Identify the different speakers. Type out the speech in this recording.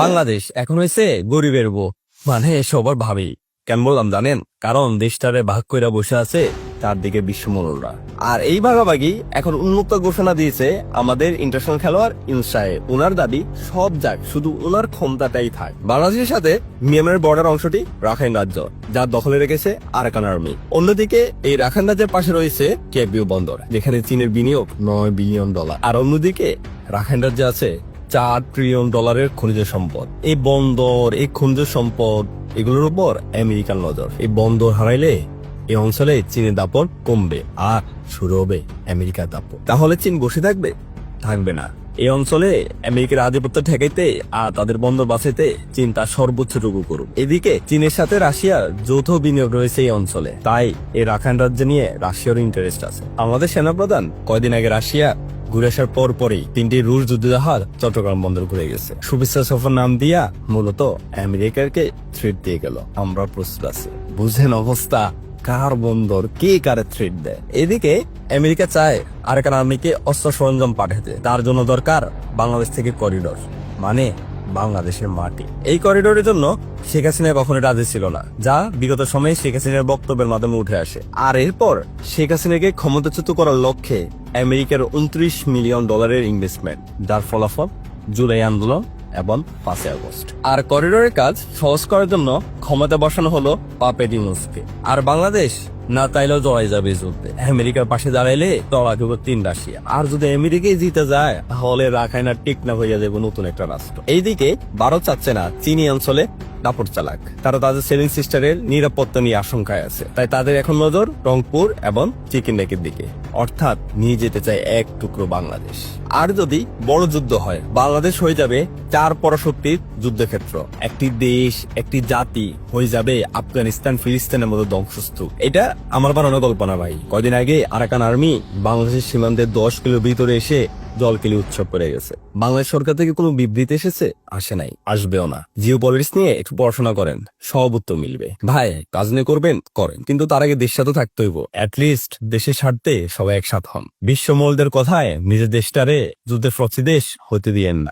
Speaker 1: বাংলাদেশ এখন হয়েছে গরিবের বউ। মানে সবার ভাবি। কেন বললাম জানেন? কারণ দেশটারে ভাগ কইরা বসে আছে তার দিকে বিশ্বমূলরা। আর এই ভাগাভাগি এখন উন্মুক্ত ঘোষণা দিয়েছে আমাদের ইন্টারন্যাশনাল খেলোয়াড় ইনসায়ে ওনার দাবি সব যাক, শুধু ওনার ক্ষমতাটাই থাক। বাংলাদেশের সাথে মিয়ানমারের বর্ডার অংশটি রাখাইন রাজ্য, যা দখলে রেখেছে আরাকান আর্মি। অন্যদিকে এই রাখাইন রাজ্যের পাশে রয়েছে কেবিও বন্দর, যেখানে চীনের বিনিয়োগ নয় বিলিয়ন ডলার। আর অন্যদিকে রাখাইন রাজ্যে আছে চার ট্রিলিয়ন ডলারের খনিজ সম্পদ। এই বন্দর, এই খনিজ সম্পদ, এগুলোর উপর আমেরিকার নজর। এই বন্দর হারাইলে এই অঞ্চলে চীনের দাপট কমবে আর শুরু হবে আমেরিকার দাপট তাহলে চীন বসে থাকবে? থাকবে না। এই অঞ্চলে আমেরিকার আধিপত্য ঠেকাইতে আর তাদের বন্দর বাঁচাইতে চীন তার সর্বোচ্চটুকু করুক। এদিকে চীনের সাথে রাশিয়ার যৌথ বিনিয়োগ রয়েছে এই অঞ্চলে। তাই এই রাখাইন রাজ্য নিয়ে রাশিয়ার ইন্টারেস্ট আছে। আমাদের সেনাপ্রধান কয়দিন আগে রাশিয়া ঘুরে আসার পর পরই তিনটি রুশ যুদ্ধজাহাজ চট্টগ্রাম বন্দর ঘুরে গেছে। শুভেচ্ছা সফর নাম দিয়া মূলত আমেরিকাকে থ্রেট দিয়ে গেল। আমরা প্রস্তুত আছি। বুঝেন অবস্থা, কার বন্দর কে কারে থ্রেট দেয়? এদিকে আমেরিকা চায় আরেকান আর্মিকে অস্ত্র সরঞ্জাম পাঠাতে। তার জন্য দরকার বাংলাদেশ থেকে করিডোর মানে বাংলাদেশের মাটি। এই করিডোরের জন্য শেখ হাসিনা কখনো রাজি ছিল না, যা বিগত সময়ে শেখ হাসিনার বক্তব্যের মাধ্যমে উঠে আসে। আর এরপর শেখ হাসিনাকে ক্ষমতাচ্যুত করার লক্ষ্যে আমেরিকার উনত্রিশ মিলিয়ন ডলারের ইনভেস্টমেন্ট যার ফলাফল জুলাই আন্দোলন এবং পাঁচই আগস্ট। আর করিডোরের কাজ সহজ করার জন্য ক্ষমতা বসানো হলো পাপেট ইউনুসকে। আর বাংলাদেশ না তাইলেও জড়াই যাবে যুদ্ধে। আমেরিকার পাশে দাঁড়াইলে তলা দিব তিন রাশিয়া। আর যদি আমেরিকায় জিতে যায়, তাহলে রাখাইনা টিক না হইয়া যাবে নতুন একটা রাষ্ট্র। এইদিকে ভারত চাচ্ছে না, চিনি অঞ্চলে দাপট চালাক। তারা তাদের সেলিং সিস্টারের নিরাপত্তা নিয়ে আশঙ্কায় আছে। তাই তাদের এখন নজর রংপুর এবং চিকেন দিকে। অর্থাৎ নিয়ে যেতে চায় এক টুকরো বাংলাদেশ। আর যদি বড় যুদ্ধ হয়, বাংলাদেশ হয়ে যাবে চার পরাশক্তির যুদ্ধক্ষেত্র। একটি দেশ, একটি জাতি হয়ে যাবে আফগানিস্তান, ফিলিস্তানের মতো ধ্বংসস্তূপ। এটা আমার বানানো কল্পনা ভাই। কয়দিন আগে আরাকান আর্মি বাংলাদেশের সীমান্তের দশ কিলো ভিতরে এসে জলকেলি উৎসব করে গেছে। বাংলাদেশ সরকার থেকে কোনো বিবৃতি এসেছে? আসে নাই। আসবেও না। জিও পলিটিক্স নিয়ে একটু পড়াশোনা করেন। সব উত্তর মিলবে। ভাই, কাজ নিয়ে করবেন? করেন। কিন্তু তার আগে দেশ সাথে থাকতে হইব। অ্যাটলিস্ট দেশে স্বার্থে সবাই একসাথ হন। বিশ্ব মলদের কথায় নিজের দেশটারে যুদ্ধের প্রতি দেশ হতে দিয়েন না।